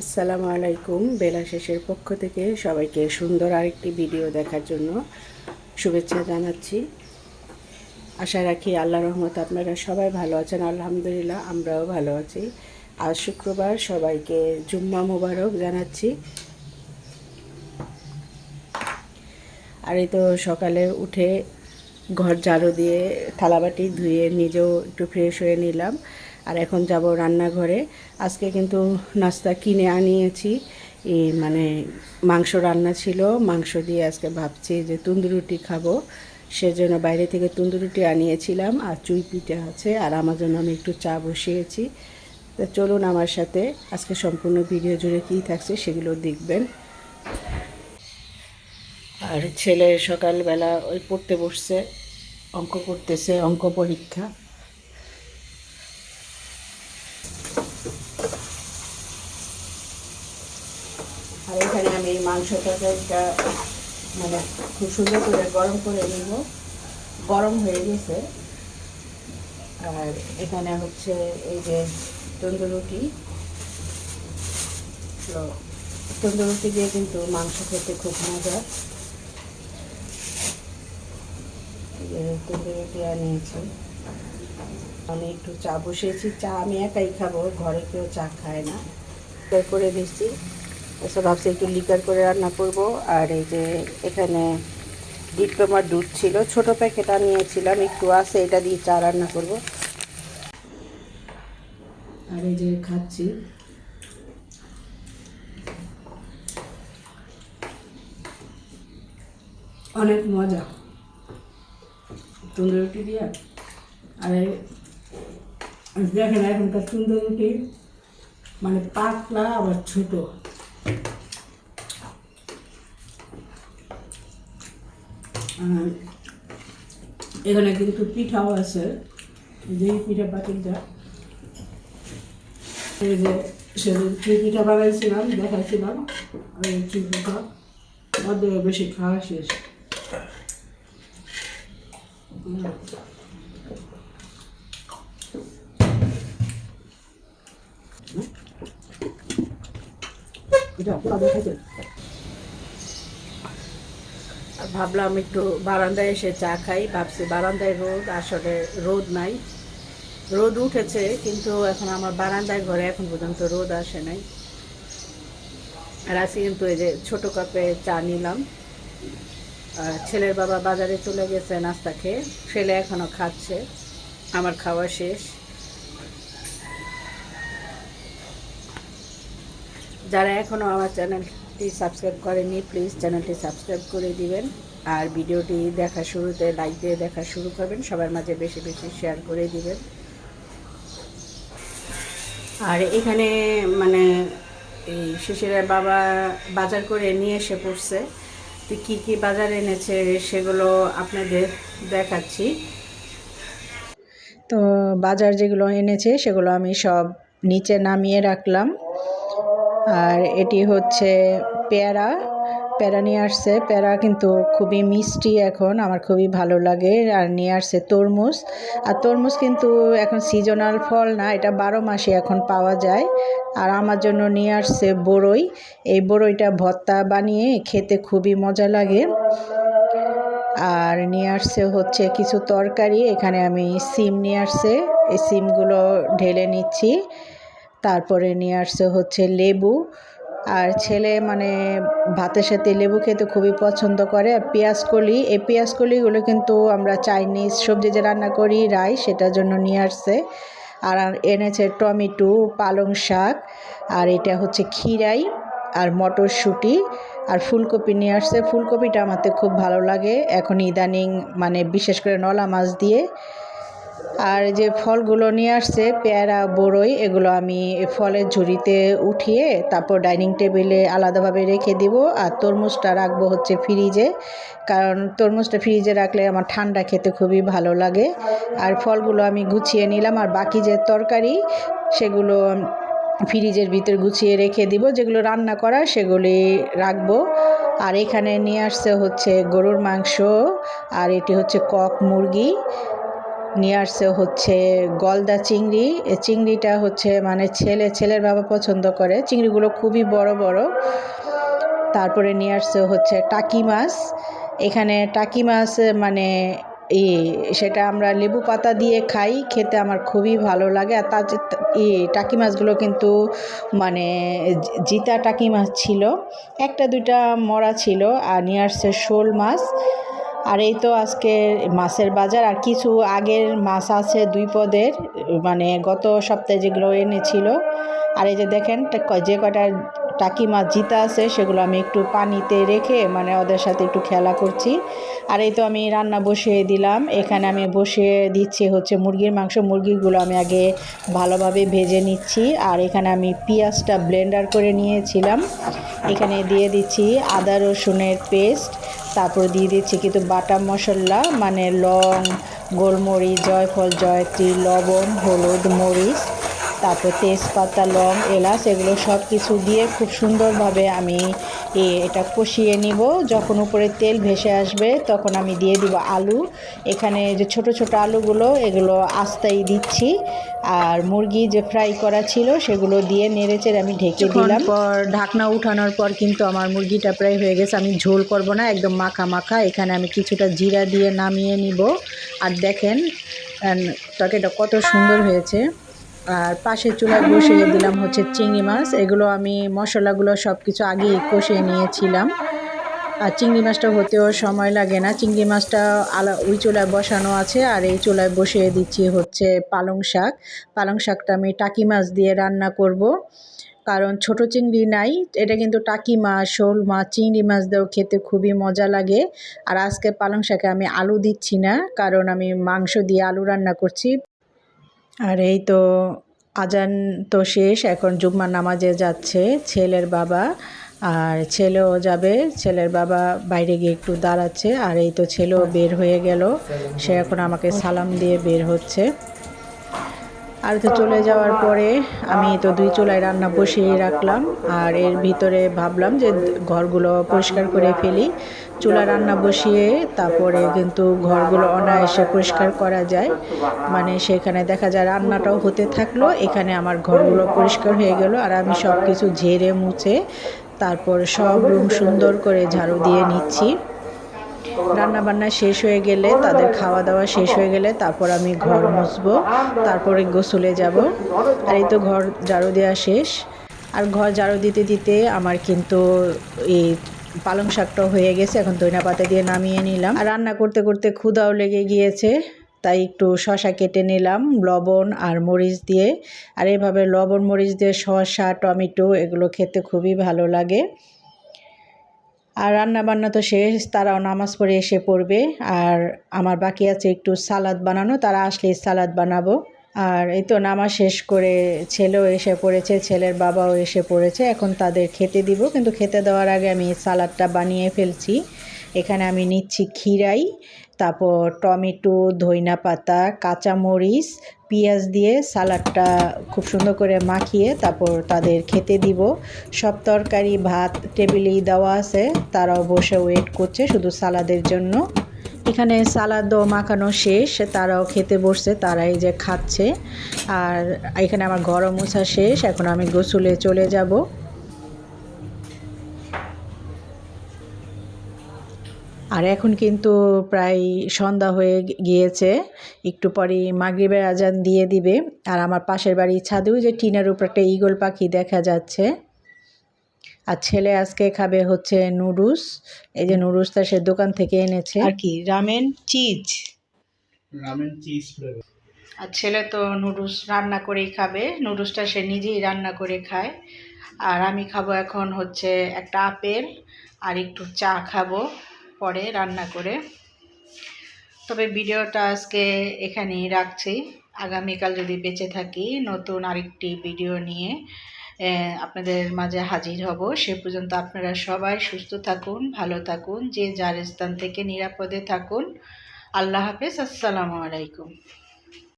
আসসালামু আলাইকুম, বেলা শেষের পক্ষ থেকে সবাইকে সুন্দর আরেকটি ভিডিও দেখার জন্য শুভেচ্ছা জানাচ্ছি। আশা রাখি আল্লাহ রহমত আপনারা সবাই ভালো আছেন, আলহামদুলিল্লাহ আমরাও ভালো আছি। আজ শুক্রবার সবাইকে জুম্মা মুবারক জানাচ্ছি। আর এই তো সকালে উঠে ঘর ঝাড়ু দিয়ে থালাবাটি ধুয়ে নিজেও একটু ফ্রেশ হয়ে নিলাম। আর এখন যাব রান্নাঘরে। আজকে কিন্তু নাস্তা কিনে আনিয়েছি। এই মানে মাংস রান্না ছিল, মাংস দিয়ে আজকে ভাবছি যে তন্দুরুটি খাব। সেজন্য বাইরে থেকে তন্দুরুটি আনিয়েছিলাম আর চুই পিঠা আছে আর আমার জন্য আমি একটু চা বসিয়েছি। তা চলুন আমার সাথে, আজকে সম্পূর্ণ ভিডিও জুড়ে কী থাকছে সেগুলো দেখবেন। আর ছেলে সকালবেলা ওই পড়তে বসছে, অঙ্ক করতেছে, অঙ্ক পরীক্ষা আর এখানে আমি এই মাংস মানে খুব সুন্দর করে গরম করে নেব। গরম হয়ে গেছে। আর এখানে হচ্ছে এই যে তন্দুরুটি তো তন্দুরুটি দিয়ে কিন্তু মাংস খেতে খুব মজা। এই যে তন্দুরুটি আনিয়েছি। আমি একটু চা বসিয়েছি। চা আমি একাই খাব, ঘরে কেউ চা খায় না। করে দিচ্ছি এসব ভাবছি একটু লিকার করে রান্না করব। আর এই যে এখানে ডিপ্লোমার দুধ ছিল, ছোট প্যাকেট নিয়েছিলাম একটু আছে, এটা দিয়ে চা রান্না করব। আর এই যে খাচ্ছি। অনেক মজা। তন্দুর রুটি দিয়ে? আর দেখেন এখনকার তন্দুর রুটি মানে পাতলা আবার ছোট। এখানে কিন্তু পিঠাও আছে যেই পিঠা পাতিলটা, এই যে সেদিন চুই পিঠা বানাইছিলাম, দেখাইছিলাম আর এই চুই পিঠা মধ্যে বেশি খাওয়া শেষ। এটা আর ভাবলাম একটু বারান্দায় এসে চা খাই। ভাবছি বারান্দায় রোদ, আসলে রোদ নাই। রোদ উঠেছে, কিন্তু এখন আমার বারান্দায় ঘরে এখন পর্যন্ত রোদ আসে নাই। আর আজকে কিন্তু এই যে ছোটো কাপে চা নিলাম। ছেলের বাবা বাজারে চলে গেছে নাস্তা খেয়ে। ছেলে এখনও খাচ্ছে। আমার খাওয়া শেষ। যারা এখনও আমার চ্যানেলটি সাবস্ক্রাইব করেনি, প্লিজ চ্যানেলটি সাবস্ক্রাইব করে দিবেন। আর ভিডিওটি দেখা শুরুতে লাইক দিয়ে দেখা শুরু করবেন, সবার মাঝে বেশি বেশি শেয়ার করে দিবেন। আর এখানে মানে এই শিশিরের বাবা বাজার করে নিয়ে এসে পড়ছে। তো কী কী বাজার এনেছে সেগুলো আপনাদের দেখাচ্ছি। তো বাজার যেগুলো এনেছে সেগুলো আমি সব নিচে নামিয়ে রাখলাম। আর এটি হচ্ছে পেয়ারা। প্যারা নিয়ে আসছে। প্যারা কিন্তু খুবই মিষ্টি এখন, আমার খুবই ভালো লাগে। আর নিয়ে আসছে তরমুজ। আর তরমুজ কিন্তু এখন সিজনাল ফল না, এটা বারো মাসে এখন পাওয়া যায়। আর আমার জন্য নিয়ে আসছে বড়ই। এই বড়ইটা ভর্তা বানিয়ে খেতে খুবই মজা লাগে। আর নিয়ে আসছে হচ্ছে কিছু তরকারি। এখানে আমি সিম নিয়ে আসছে। এই সিমগুলো ঢেলে নিচ্ছি। তারপরে নিয়ে আসছে হচ্ছে লেবু। আর ছেলে মানে ভাতের সাথে লেবু খেতে খুবই পছন্দ করে। আর পেঁয়াজ কলি, এই পেঁয়াজ কলিগুলো কিন্তু আমরা চাইনিজ সবজি যে রান্না করি, রাই, সেটার জন্য নিয়ে আসছে। আর এনেছে টমেটো, পালং শাক, আর এটা হচ্ছে খিরাই আর মটরশুঁটি, আর ফুলকপি নিয়ে আসছে। ফুলকপিটা আমাদের খুব ভালো লাগে। এখন ইদানিং মানে বিশেষ করে নলা মাছ দিয়ে আর যে ফলগুলো নিয়ে আসছে, পেয়ারা বড়ই এগুলো আমি ফলের ঝুড়িতে উঠিয়ে তারপর ডাইনিং টেবিলে আলাদাভাবে রেখে দিব। আর তরমুজটা রাখব হচ্ছে ফ্রিজে, কারণ তরমুজটা ফ্রিজে রাখলে আমার ঠান্ডা খেতে খুবই ভালো লাগে। আর ফলগুলো আমি গুছিয়ে নিলাম, আর বাকি যে তরকারি, সেগুলো ফ্রিজের ভিতর গুছিয়ে রেখে দিব। যেগুলো রান্না করা সেগুলি রাখব। আর এখানে নিয়ে আসছে হচ্ছে গরুর মাংস, আর এটি হচ্ছে কক মুরগি। নিয়ে আসছে হচ্ছে গলদা চিংড়ি। চিংড়িটা হচ্ছে মানে ছেলে, ছেলের বাবা পছন্দ করে। চিংড়িগুলো খুবই বড় বড়। তারপরে নিয়ে আসছে হচ্ছে টাকি মাছ। এখানে টাকি মাছ মানে ই, সেটা আমরা লেবু পাতা দিয়ে খাই, খেতে আমার খুবই ভালো লাগে। আর তার ই, টাকি মাছগুলো কিন্তু মানে জিতা টাকি মাছ ছিল। একটা দুইটা মরা ছিল। আর নিয়ে আসছে শোল মাছ। আর এই তো আজকে মাছের বাজার, আর কিছু আগের মাছ আছে দুই পদের মানে গত সপ্তাহে যেগুলো এনেছিল। আর এই যে দেখেন যে কটা টাকি মাছ জিতা আছে, সেগুলো আমি একটু পানিতে রেখে মানে ওদের সাথে একটু খেলা করছি। আর এই তো আমি রান্না বসিয়ে দিলাম। এখানে আমি বসিয়ে দিচ্ছি হচ্ছে মুরগির মাংস। মুরগিগুলো আমি আগে ভালোভাবে ভেজে নিচ্ছি। আর এখানে আমি পেঁয়াজটা ব্লেন্ডার করে নিয়েছিলাম। এখানে দিয়ে দিচ্ছি আদা রসুনের পেস্ট। তারপর দিয়ে দিচ্ছি কিন্তু বাটা মশলা মানে লং গোলমরিচ জয়ফল জয়ত্রী লবণ হলুদ মরিচ। তারপর তেজপাতা লং এলাচ এগুলো সব কিছু দিয়ে খুব সুন্দরভাবে আমি এটা কষিয়ে নিব। যখন উপরে তেল ভেসে আসবে তখন আমি দিয়ে দিব আলু। এখানে যে ছোট ছোট আলুগুলো এগুলো আস্তাই দিচ্ছি। আর মুরগি যে ফ্রাই করা ছিল সেগুলো দিয়ে নেড়েচেড়ে আমি ঢেকে দিলাম। পর ঢাকনা উঠানোর পর কিন্তু আমার মুরগিটা প্রায় হয়ে গেছে। আমি ঝোল করব না একদম মাখা মাখা। এখানে আমি কিছুটা জিরা দিয়ে নামিয়ে নিব। আর দেখেন তরকারিটা কত সুন্দর হয়েছে। আর পাশের চুলায় বসিয়ে দিলাম হচ্ছে চিংড়ি মাছ। এগুলো আমি মশলাগুলো সব কিছু আগেই কষিয়ে নিয়েছিলাম। আর চিংড়ি মাছটা হতেও সময় লাগে না। চিংড়ি মাছটা আলা, ওই চুলায় বসানো আছে আর এই চুলায় বসিয়ে দিচ্ছি হচ্ছে পালং শাক। পালং শাকটা আমি টাকি মাছ দিয়ে রান্না করব। কারণ ছোট চিংড়ি নাই, এটা কিন্তু টাকি মাছ, শোল মাছ, চিংড়ি মাছ দিয়েও খেতে খুবই মজা লাগে। আর আজকে পালং শাকে আমি আলু দিচ্ছি না, কারণ আমি মাংস দিয়ে আলু রান্না করছি। আর এই তো আজান তো শেষ, এখন জুম্মার নামাজে যাচ্ছে ছেলের বাবা। আর ছেলেও যাবে, ছেলের বাবা বাইরে গিয়ে একটু দাঁড়াচ্ছে। আর এই তো ছেলেও বের হয়ে গেল, সে এখন আমাকে সালাম দিয়ে বের হচ্ছে। আর তো চলে যাওয়ার পরে আমি তো দুই চুলায় রান্না বসিয়ে রাখলাম, আর এর ভিতরে ভাবলাম যে ঘরগুলো পরিষ্কার করে ফেলি। চুলা রান্না বসিয়ে তারপরে কিন্তু ঘরগুলো অনায়াসে পরিষ্কার করা যায়। মানে সেখানে দেখা যায় রান্নাটাও হতে থাকল, এখানে আমার ঘরগুলো পরিষ্কার হয়ে গেল, আর আমি সব কিছু ঝেড়ে মুছে তারপর সব রুম সুন্দর করে ঝাড়ু দিয়ে নিচ্ছি। রান্না বান্না শেষ হয়ে গেলে, তাদের খাওয়া দাওয়া শেষ হয়ে গেলে তারপর আমি ঘর মুছবো, তারপরে গোসলে যাব। আর এই তো ঘর ঝাড়ু দেওয়া শেষ। আর ঘর ঝাড়ু দিতে দিতে আমার কিন্তু এই পালং শাকটাও হয়ে গেছে, এখন দইনা পাতা দিয়ে নামিয়ে নিলাম। আর রান্না করতে করতে ক্ষুদাও লেগে গিয়েছে, তাই একটু শশা কেটে নিলাম, লবণ আর মরিচ দিয়ে। আর এভাবে লবণ, মরিচ দিয়ে শসা, টমেটো, এগুলো খেতে খুবই ভালো লাগে। আর রান্না বান্না তো শেষ, তারাও নামাজ পড়ে এসে পড়বে। আর আমার বাকি আছে একটু সালাদ বানানো, তারা আসলে সালাদ বানাবো। আর এই তো নামাজ শেষ করে ছেলেও এসে পড়েছে, ছেলের বাবাও এসে পড়েছে। এখন তাদের খেতে দিব, কিন্তু খেতে দেওয়ার আগে আমি সালাদটা বানিয়ে ফেলছি। এখানে আমি নিচ্ছি খিরাই তারপর টমেটো, ধইনা পাতা, কাঁচামরিচ, পেঁয়াজ দিয়ে সালাডটা খুব সুন্দর করে মাখিয়ে তারপর তাদের খেতে দিব। সব তরকারি, ভাত, টেবিলেই দেওয়া আছে। তারাও বসে ওয়েট করছে শুধু সালাদের জন্য। এখানে সালাদও মাখানো শেষ, তারাও খেতে বসছে, তারাই যে খাচ্ছে। আর এখানে আমার গরম মোছা শেষ, এখন আমি গোসলে চলে যাব। আর এখন কিন্তু প্রায় সন্ধ্যা হয়ে গিয়েছে। একটু পরেই মাগরিবের আজান দিয়ে দিবে। আর আমার পাশের বাড়ির ছাদেও যে টিনের উপর একটা ইগল পাখি দেখা যাচ্ছে। আর ছেলে আজকে খাবে হচ্ছে নুডলস। এই যে নুডলসটা সে দোকান থেকে এনেছে। আর কি ramen cheese? Ramen cheese flavour আর ছেলে তো নুডলস রান্না করেই খাবে। নুডলসটা সে নিজেই রান্না করে খায়। আর আমি খাব এখন হচ্ছে একটা আপেল। আর একটু চা খাব। পরে রান্না করে। তবে ভিডিওটা আজকে এখানেই রাখছি। আগামীকাল যদি বেঁচে থাকি, নতুন আরেকটি ভিডিও নিয়ে আপনাদের মাঝে হাজির হব। সে পর্যন্ত আপনারা সবাই সুস্থ থাকুন, ভালো থাকুন, যে যার স্থান থেকে নিরাপদে থাকুন। আল্লাহ হাফেজ, আসসালামু আলাইকুম।